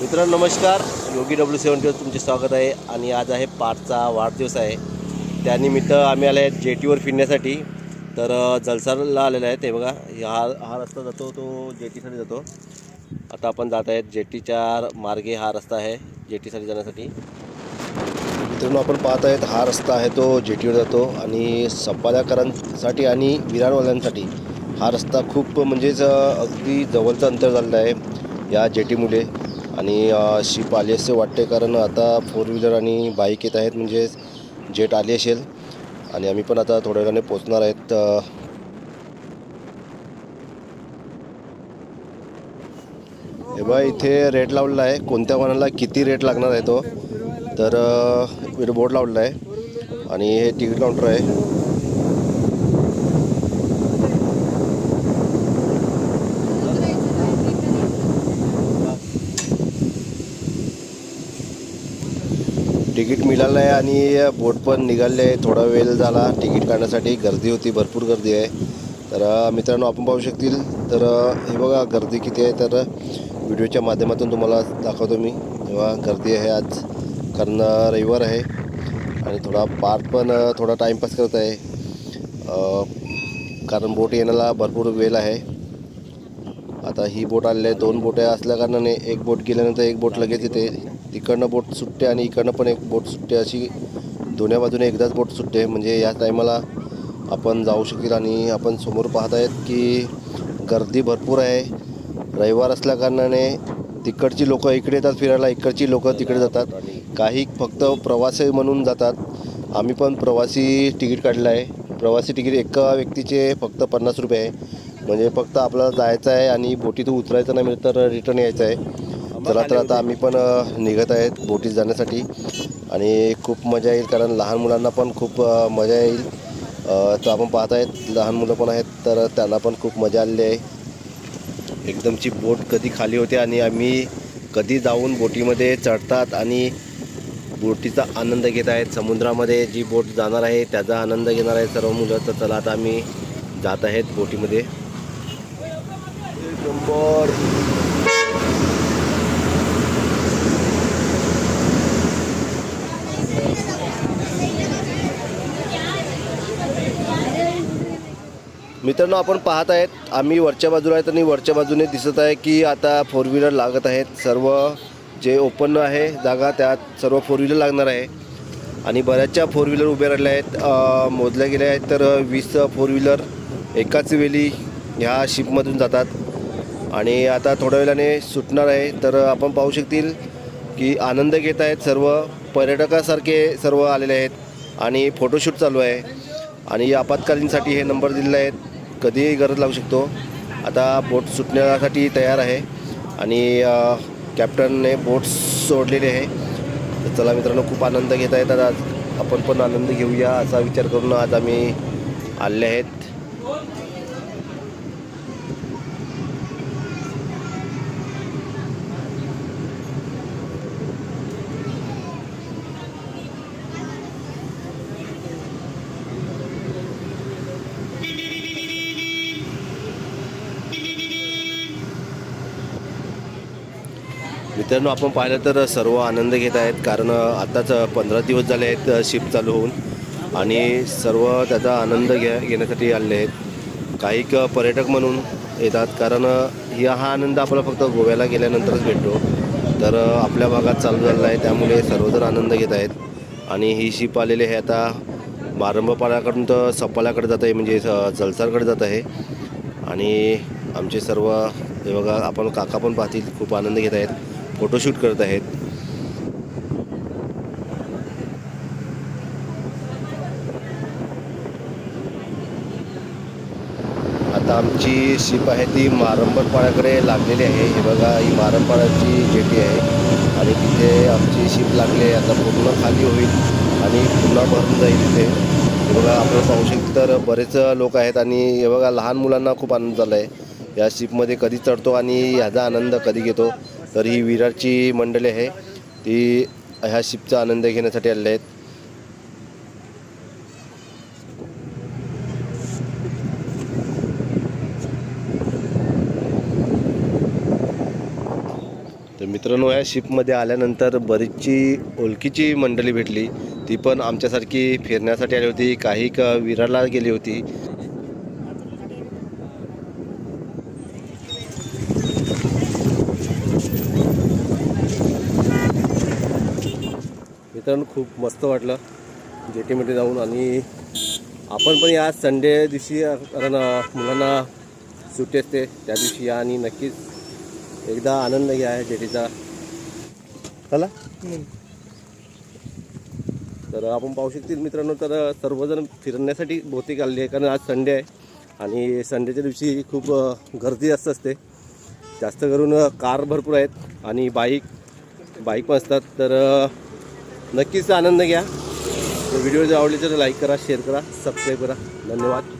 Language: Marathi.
मित्रांनो नमस्कार. योगी डब्ल्यू सेवन्टीवर तुमचे स्वागत आहे. आणि आज आहे पाचचा वाढदिवस आहे. त्यानिमित्त आम्ही आले आहेत जेटीवर फिरण्यासाठी. तर जलसारला आलेलं आहे ते बघा. हा हा रस्ता जातो तो जेटीसाठी जातो. आता आपण जात आहेत जेटीच्या मार्गे हा रस्ता आहे जेटीसाठी जाण्यासाठी. मित्रांनो आपण पाहत आहेत हा रस्ता आहे तो जेटीवर जातो. आणि संपादकरांसाठी आणि विरारवाल्यांसाठी हा रस्ता खूप म्हणजेच अगदी जवळचं अंतर झालेलं आहे या जेटीमुळे. आणि शिप आली असे वाटते कारण आता फोर व्हीलर आणि बाईक येत आहेत म्हणजे जेट आली असेल. आणि आम्ही पण आता थोड्या वेळाने पोचणार आहेत हे बा इथे रेट लावलेला आहे. कोणत्या वाहनाला किती रेट लागणार आहे तो? तर बोर्ड लावलेला आहे. आणि हे तिकीट काउंटर आहे. तिकीट मिळालं आहे आणि बोट पण निघाले आहे थोडा वेळ झाला तिकीट काढण्यासाठी. गर्दी होती भरपूर गर्दी आहे. तर मित्रांनो आपण पाहू शकतील. तर हे बघा गर्दी किती आहे. तर व्हिडिओच्या माध्यमातून तुम्हाला दाखवतो मी. तेव्हा गर्दी आहे आज. कारण रविवार आहे. आणि थोडा पार्क पण थोडा टाईमपास करत आहे. कारण बोट येण्याला भरपूर वेळ आहे. आता ही बोट आलेली आहे. दोन बोटे असल्या कारणाने एक बोट गेल्यानंतर एक बोट लगेच येते तिकडनं बोट सुटते आणि इकडनं पण एक बोट सुटते. अशी दोन्ही बाजूने एकदाच बोट सुटते. म्हणजे या टायमाला आपण जाऊ शकेल आणि आपण समोर पाहत आहेत की गर्दी भरपूर आहे. रविवार असल्या कारणाने तिकडची लोकं इकडे येतात फिरायला इकडची लोकं तिकडे जातात. काही फक्त प्रवासी म्हणून जातात. आम्ही पण प्रवासी तिकीट काढलं आहे. प्रवासी तिकीट एका व्यक्तीचे फक्त पन्नास रुपये आहे. म्हणजे फक्त आपल्याला जायचं आहे आणि बोटीतून उतरायचं नाही मिळत तर रिटर्न यायचं आहे. चला तर आता आम्ही पण निघत आहेत बोटीत जाण्यासाठी. आणि खूप मजा येईल कारण लहान मुलांना पण खूप मजा येईल. तर आपण पाहत आहेत लहान मुलं पण आहेत तर त्यांना पण खूप मजा आलेली आहे. एकदमची बोट कधी खाली होते आणि आम्ही कधी जाऊन बोटीमध्ये चढतात आणि बोटीचा आनंद घेत आहेत. समुद्रामध्ये जी बोट जाणार आहे त्याचा आनंद घेणार आहे सर्व मुलं. तर चला आता आम्ही जात आहेत बोटीमध्ये. एक नंबर मित्रांनो आपण पाहत आहेत आम्ही वरच्या बाजूला आहेत आणि वरच्या बाजूने दिसत आहे की आता फोर व्हीलर लागत आहेत. सर्व जे ओपन आहे जागा त्यात सर्व फोर व्हीलर लागणार आहे. आणि बऱ्याचशा फोर व्हीलर उभ्या राहिल्या आहेत. मोजल्या गेल्या आहेत तर वीस फोर व्हीलर एकाच वेळी ह्या शिपमधून जातात. आणि आता थोड्या वेळाने सुटणार आहे तर आपण पाहू शकतील की आनंद घेत आहेत सर्व पर्यटकासारखे सर्व आलेले आहेत आणि फोटोशूट चालू आहे. आणि आपत्कालीनसाठी हे नंबर दिलेले आहेत. कधीही गरज लागू शकतो. आता बोट सुटण्यासाठी तयार आहे. आणि कॅप्टनने बोट सोडलेली आहे. तर चला मित्रांनो खूप आनंद घेत आहेत. आज आपण पण आनंद घेऊया असा विचार करून आज आम्ही आले आहेत. मित्रांनो आपण पाहिलं तर सर्व आनंद घेत आहेत कारण आताच पंधरा दिवस झाले आहेत शिप चालू होऊन. आणि सर्व त्याचा आनंद घ्या घेण्यासाठी आलेले आहेत. काही पर्यटक म्हणून येतात कारण या हा आनंद आपल्याला फक्त गोव्याला गेल्यानंतरच भेटतो. तर आपल्या भागात चालू झालेला आहे त्यामुळे सर्वजण आनंद घेत आहेत. आणि ही शिप आलेली आहे आता बारंबपाड्याकडून तर सपाल्याकडे जात आहे म्हणजे जलसारकडे जात आहे. आणि आमचे सर्व हे बघा आपण काका पण पाहतील खूप आनंद घेत आहेत. फोटोशूट करत आहेत. आता आमची शिप आहे ती मारंबरपाड्याकडे लागलेली आहे. हे बघा ही मारंबपाड्याची जेटी आहे. आणि तिथे आमची शिप लागली आहे. आता पूर्ण खाली होईल आणि पुन्हा भरून जाईल तिथे हे बघा आपण पाहू शकतो तर बरेच लोक आहेत आणि हे बघा लहान मुलांना खूप आनंद झाला आहे या शिपमध्ये कधी चढतो आणि ह्याचा आनंद कधी घेतो? तर ही विरारची मंडळी आहे. ती ह्या शिपचा आनंद घेण्यासाठी आलेले आहेत. तर मित्रांनो या शिपमध्ये आल्यानंतर बरीचशी ओळखीची मंडळी भेटली. ती पण आमच्यासारखी फिरण्यासाठी आली होती. काही का विरारला गेली होती. मित्रांनो खूप मस्त वाटलं. जेटीमध्ये जाऊन आणि आपण पण या संडे दिवशी कारण मुलांना सुट्टी असते त्या दिवशी या आणि नक्कीच एकदा आनंद घ्या जेटीचा. चला. तर आपण पाहू शकतील मित्रांनो तर सर्वजण फिरण्यासाठी बहुतेक आलेली आहे कारण आज संडे आहे. आणि संडेच्या दिवशी खूप गर्दी जास्त असते. जास्त करून कार भरपूर आहेत आणि बाईक बाईक पण असतात. तर नक्कीच आनंद घ्या. व्हिडिओ जर आवडले तर लाईक करा शेअर करा सबस्क्राईब करा. धन्यवाद.